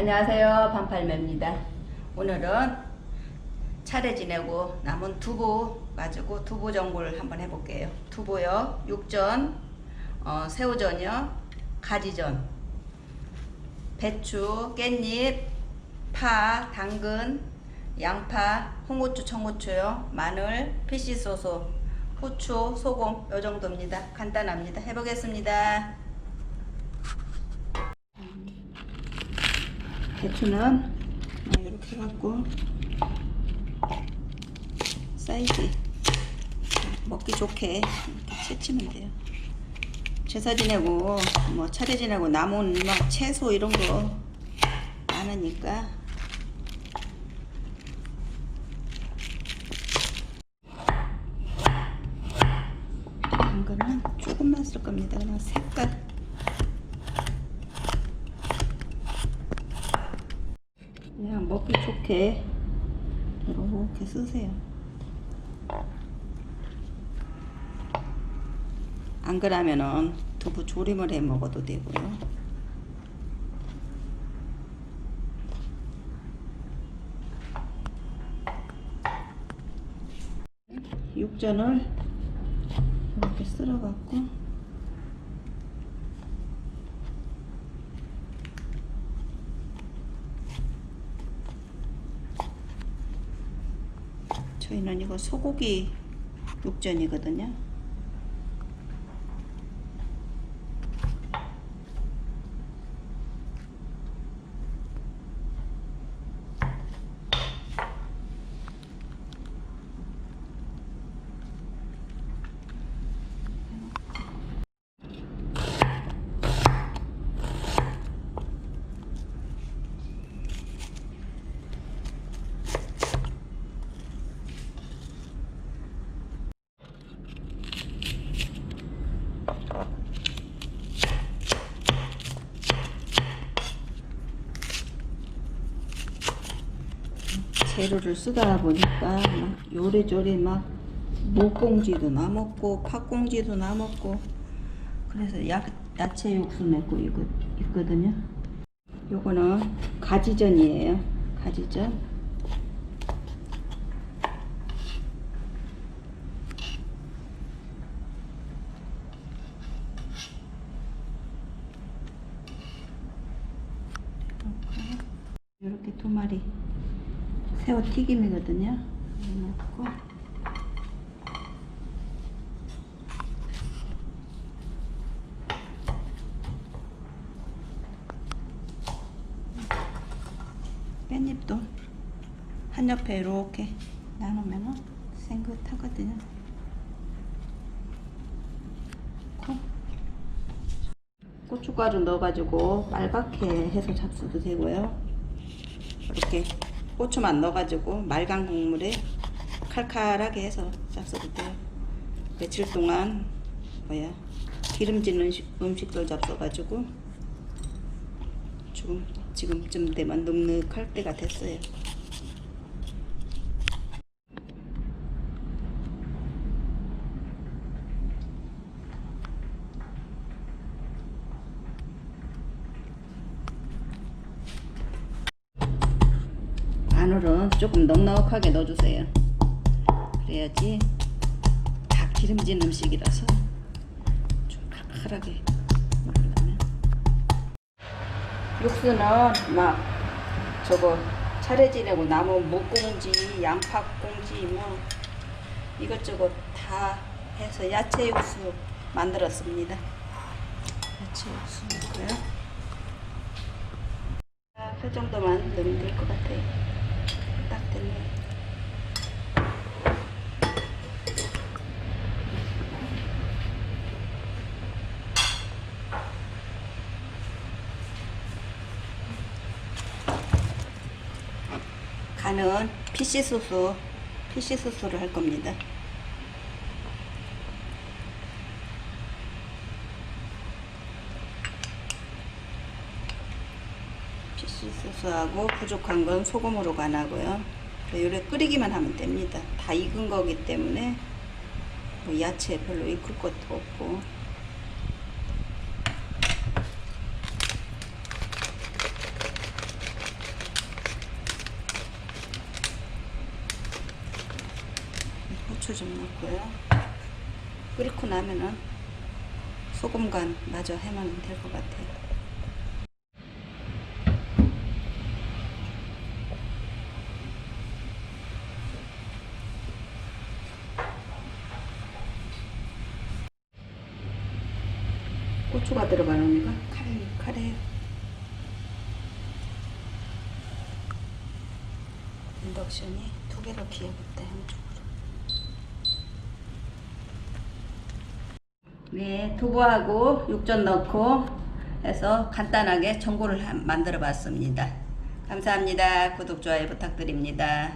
안녕하세요. 반팔매입니다. 오늘은 차례 지내고 남은 두부 가지고 두부 전골 한번 해볼게요. 두부요, 육전, 어, 새우전이요, 가지전, 배추, 깻잎, 파, 당근, 양파, 홍고추, 청고추요, 마늘, 피시소스, 후추, 소금 요 정도입니다. 간단합니다. 해보겠습니다. 배추는 이렇게 해갖고 사이즈 먹기 좋게 이렇게 채치면 돼요. 제사 지내고 뭐 차례 지내고 남은 막 채소 이런 거 많으니까 이런 거는 조금만 쓸 겁니다. 그냥 색깔 그냥 먹기 좋게 이렇게 쓰세요. 안 그러면은 두부 조림을 해 먹어도 되고요. 육전을 이렇게 쓸어갖고 저희는 이거 소고기 육전이거든요. 재료를 쓰다 보니까 막 요래조래 막 목공지도 남았고 팥공지도 남았고 그래서 야, 야채 육수 맺고 이거 있거든요. 요거는 가지전이에요. 가지전. 이렇게 두 마리 새우 튀김이거든요. 넣고 깻잎도 한 옆에 이렇게 나누면은 생긋하거든요. 고- 고춧가루 넣어가지고 빨갛게 해서 잡숴도 되고요. 이렇게 고추만 넣어가지고 맑은 국물에 칼칼하게 해서 잡숴도 돼요. 며칠 동안 뭐야 기름진 음식, 음식들 잡숴가지고 지금 지금쯤 되면 눅눅할 때가 됐어요. 마늘은 조금 넉넉하게 넣어주세요. 그래야지 다 기름진 음식이라서 좀 칼칼하게 먹으려면. 육수는 막 저거 차례 지내고 남은 묵꽁지, 양파꽁지 뭐 이것저것 다 해서 야채 육수 만들었습니다. 야채 육수 넣고요. 아, 그 정도만 넣으면 될 것 같아요. 딱 됐네. 간은 피시 소스, 피시 소스를 할 겁니다. 소스하고 부족한 건 소금으로 간하고요. 요래 끓이기만 하면 됩니다. 다 익은 거기 때문에 뭐 야채 별로 익을 것도 없고 후추 좀 넣고요. 끓이고 나면은 소금간 마저 해면 될 것 같아요. 고추가 들어가니까 카레 카레 인덕션이 두 개로 기어겠다 양쪽으로. 네 두부하고 육전 넣고 해서 간단하게 전골을 한- 만들어 봤습니다. 감사합니다. 구독 좋아요 부탁드립니다